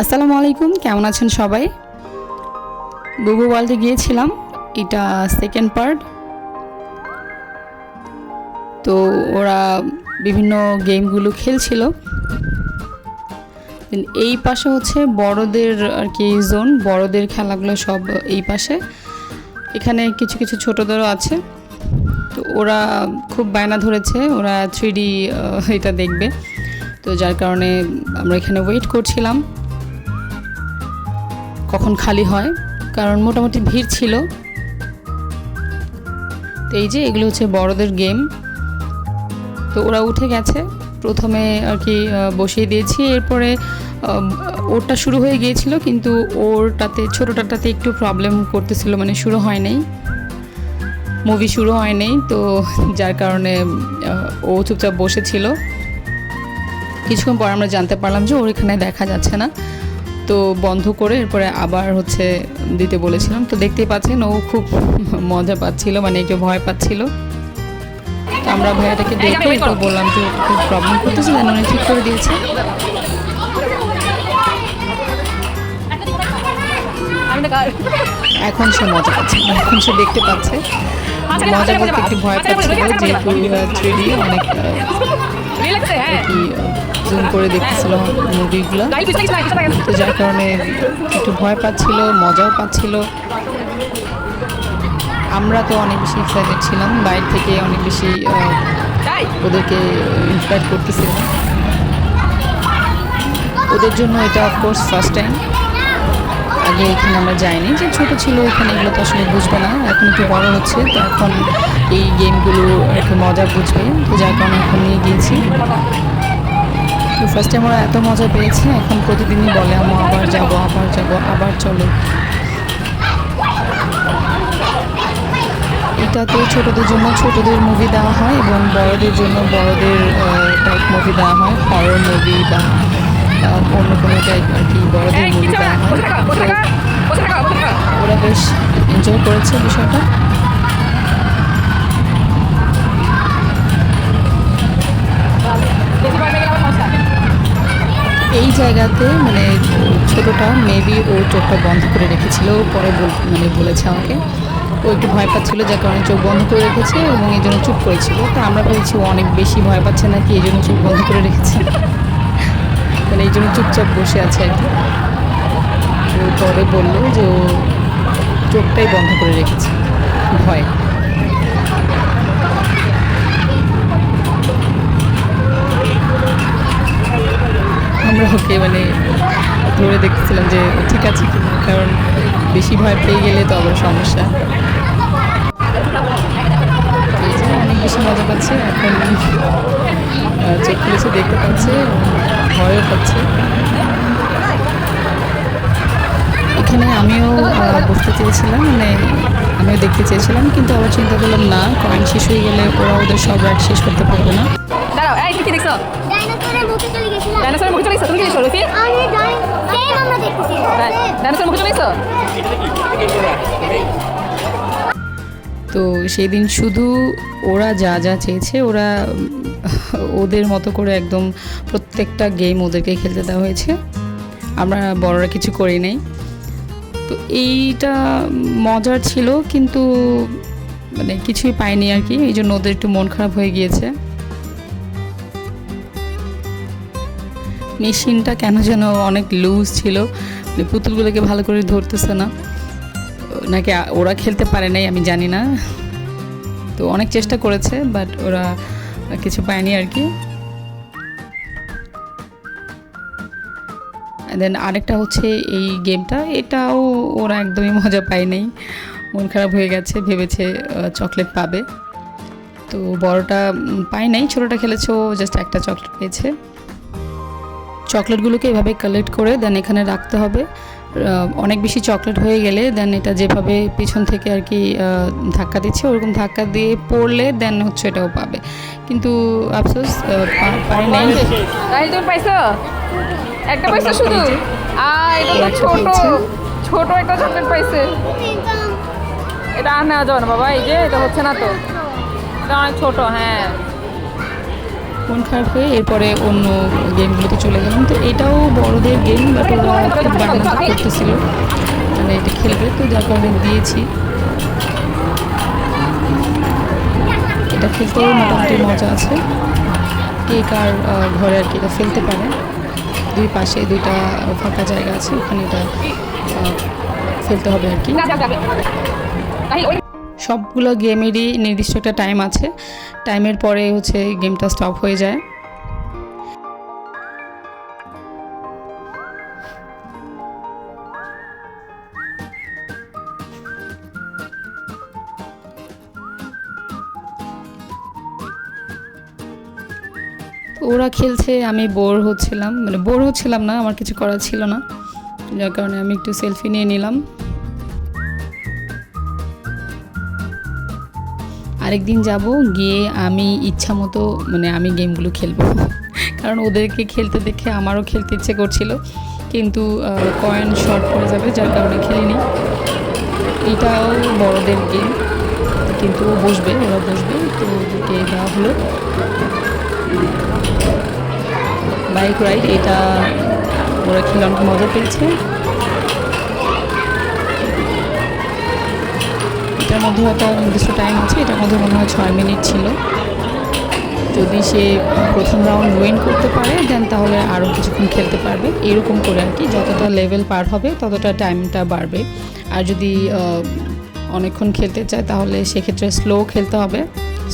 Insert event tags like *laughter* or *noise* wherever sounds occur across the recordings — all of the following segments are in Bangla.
আসসালামু আলাইকুম, কেমন আছেন সবাই? বুবু ওয়ার্ল্ডে গিয়েছিলাম, এটা সেকেন্ড পার্ট তো ওরা বিভিন্ন গেমগুলো খেলছিল। এই পাশে হচ্ছে বড়দের আর কি জোন বড়দের খেলাগুলো সব এই পাশে। এখানে কিছু কিছু ছোটদেরও আছে। তো ওরা খুব বায়না ধরেছে, ওরা থ্রি এটা দেখবে। তো যার কারণে আমরা এখানে ওয়েট করছিলাম। কখন খালি হয়, কারণ মোটামুটি ভিড় ছিল। তো এই যে এগুলো হচ্ছে বড়দের গেম। তো ওরা উঠে গেছে, প্রথমে আর কি বসিয়ে দিয়েছি। এরপরে ওরটা শুরু হয়ে গিয়েছিল, কিন্তু ওরটাতে ছোটোটাতে একটু প্রবলেম করতেছিল মানে শুরু হয় নাই। মুভি শুরু হয় নাই, তো যার কারণে ও চুপচাপ বসেছিল। কিছুক্ষণ পর আমরা জানতে পারলাম যে ওর এখানে দেখা যাচ্ছে না। তো বন্ধ করে এরপরে আবার হচ্ছে দিতে বলেছিলাম। তো দেখতেই পাচ্ছেন ও খুব মজা পাচ্ছিল মানে একটু ভয় পাচ্ছিল। তো আমরা ভাইয়াটাকে দেখে তো বললাম যে খুব প্রবলেম করতেছে যেন উনি ঠিক করে দিয়েছে। এখন সে মজা পাচ্ছে এখন সে দেখতে পাচ্ছে। মজা করতে একটু ভয় পাচ্ছিল যেহেতু থ্রি অনেক জুম করে দেখতেছিল মুভিগুলো তো যার কারণে একটু ভয় পাচ্ছিল মজাও পাচ্ছিল। আমরা তো অনেক বেশি এক্সাইটেড ছিলাম বাইরে থেকে অনেক বেশি ওদেরকে ইন্সপায়ার করতেছিলাম। ওদের জন্য এটা অফকোর্স ফার্স্ট টাইম আগে এখানে আমরা যাইনি। যে ছোট ছিল এখানে এগুলো তো আসলে বুঝবে না। এখন একটু বড় হচ্ছে, তো এখন এই গেমগুলো একটু মজা বুঝবে। তো যার কারণে এখন নিয়ে গিয়েছি। তো ফার্স্ট ওরা এত মজা পেয়েছে, এখন প্রতিদিনই বলে আমি আবার যাব আবার যাব, আবার চলো। এটাতে ছোটদের জন্য ছোটদের মুভি দেওয়া হয় এবং বড়দের জন্য বড়দের টাইপ মুভি দেওয়া হয় হরর মুভি বা অন্য কোনো টাইপ আর কি বড়দের মুভি দেওয়া হয়। ওরা বেশ এনজয় করেছে বিষয়টা। এই জায়গাতে মানে ছোটটা মেবি ওর চোখটা বন্ধ করে রেখেছিল, পরে মানে বলেছে আমাকে। ও একটু ভয় পাচ্ছিলো, যার কারণে চোখ বন্ধ করে রেখেছে এবং এই জন্য চুপ করেছিল। তো আমরা ভেবেছি ও অনেক বেশি ভয় পাচ্ছে নাকি, এই জন্য চোখ বন্ধ করে রেখেছে। মানে এই জন্য চুপচাপ বসে আছে আর কি। পরে বলল যে ও চোখটাই বন্ধ করে রেখেছি। ভয়। আমরা ওকে মানে ধরে দেখতেছিলাম যে ঠিক আছে কি না কারণ বেশি ভয় পেয়ে গেলে তো আবার সমস্যা। অনেক বেশি মজা পাচ্ছে, এখন চোখ খুলেছে দেখতে পাচ্ছে। চেয়েছিলাম মানে আমিও দেখতে চেয়েছিলাম কিন্তু আবার চিন্তা করলাম না কয়েন শেষ হয়ে গেলে ওরা ওদের সব রাইড শেষ করতে পারবে না। দাঁড়াও এই কি দেখছ? ডাইনোসরের মুখে চলে গেছিলাম ডাইনোসরের মুখে চলে গেছো? তুমি কি দেখছ রুফি আরে সেম আমরা দেখতেছি। ডাইনোসরের মুখে চলে গেছো? তো সেই দিন শুধু ওরা যা যা চেয়েছে ওরা ওদের মতো করে একদম প্রত্যেকটা গেম ওদেরকে খেলতে দেওয়া হয়েছে। আমরা বড়রা কিছু করি নাই। তো এইটা মজার ছিল, কিন্তু মানে কিছুই পাইনি আর কি, এই জন্য ওদের একটু মন খারাপ হয়ে গিয়েছে। মেশিনটা কেন যেন অনেক লুজ ছিল মানে পুতুলগুলোকে ভালো করে ধরতেছে না। নাকি ওরা খেলতে পারে নাই আমি জানি না। তো অনেক চেষ্টা করেছে বাট ওরা কিছু পায়নি আর কি। দেন আরেকটা হচ্ছে এই গেমটা এটাও ওরা একদমই মজা পায় নাই মন খারাপ হয়ে গেছে ভেবেছে চকলেট পাবে। তো বড়টা পায় নাই ছোটোটা খেলেছে ও জাস্ট একটা চকলেট পেয়েছে। চকলেটগুলোকে এভাবে কালেক্ট করে দেন এখানে রাখতে হবে। অনেক বেশি চকলেট হয়ে গেলে দেন এটা যেভাবে পিছন থেকে আর কি ধাক্কা দিচ্ছে ওরকম ধাক্কা দিয়ে পড়লে দেন হচ্ছে এটাও পাবে। কিন্তু আফসোস আহ, পা- পারে নাই। একটা পাইছো শুধু? আ এটা তো ছোট। ছোট একটা চকলেট পাইছে। এটা আর নেওয়া যাবে না বাবা এই যে এটা হচ্ছে না তো। এটা অনেক ছোট হ্যাঁ। মন খারাপ হয়ে এরপরে অন্য গেমগুলোতে চলে গেলাম। তো এটাও বড়দের গেম বাট ওরা খুব বারান্দা করতেছিল। মানে এটা খেলবে তো যার কারণে দিয়েছি। এটা খেলতেও মোটামুটি মজা আছে। কে কার ঘরে আর কি এটা ফেলতে পারে। দুই পাশে দুইটা ফাঁকা জায়গা আছে, ওখানে এটা ফেলতে হবে আর কি। সবগুলো গেমেরই নির্দিষ্ট একটা টাইম আছে। টাইমের পরে হচ্ছে গেমটা স্টপ হয়ে যায়। ওরা খেলছে, আমি বোর হচ্ছিলাম। মানে বোর হচ্ছিলাম না, আমার কিছু করার ছিল না। যার কারণে আমি একটু সেলফি নিয়ে নিলাম। আরেকদিন যাব, গিয়ে আমি ইচ্ছা মতো মানে আমি গেমগুলো খেলব। *laughs* কারণ ওদেরকে খেলতে দেখে আমারও খেলতে ইচ্ছে করছিল। কিন্তু কয়েন শর্ট পড়ে যাবে, যার কারণে খেলিনি। এটাও বড়দের গেম কিন্তু বসবে, ওরা বসবে, তো ওদেরকে দেওয়া হলো। বাইক রাইড এটা ওরা খেলে অনেক মজা পেয়েছে? এটার মধ্যে একটা নির্দিষ্ট টাইম আছে, এটার মধ্যে মনে হয় ছয় মিনিট ছিল। যদি সে প্রথম রাউন্ড উইন করতে পারে দেন তাহলে আরও কিছুক্ষণ খেলতে পারবে। এরকম করে আর কি, যতটা লেভেল পার হবে, ততটা টাইমটা বাড়বে। আর যদি অনেকক্ষণ খেলতে চায়, তাহলে সেক্ষেত্রে স্লো খেলতে হবে।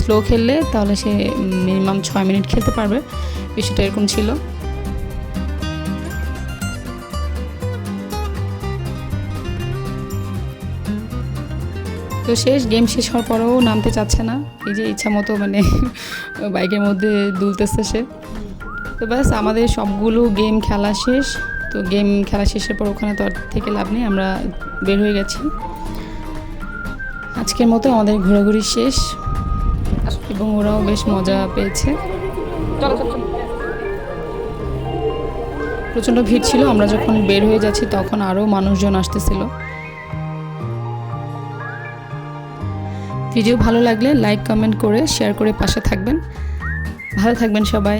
স্লো খেললে তাহলে সে মিনিমাম ছয় মিনিট খেলতে পারবে। বিষয়টা এরকম ছিল। তো শেষ গেম শেষ হওয়ার পরেও নামতে চাচ্ছে না। এই যে ইচ্ছা মতো মানে *laughs* বাইকের মধ্যে দুলতেছে সে। তো ব্যাস, আমাদের সবগুলো গেম খেলা শেষ। তো গেম খেলা শেষের পর ওখানে তো আর থেকে লাভ নেই, আমরা বের হয়ে গেছি। আজকের মতো আমাদের ঘোরাঘুরি শেষ। এবং ওরাও বেশ মজা পেয়েছে। প্রচণ্ড ভিড় ছিল আমরা যখন বের হয়ে যাচ্ছি তখন আরও মানুষজন আসতেছিল। ভিডিও ভালো লাগলে লাইক কমেন্ট করে শেয়ার করে পাশে থাকবেন। ভালো থাকবেন সবাই।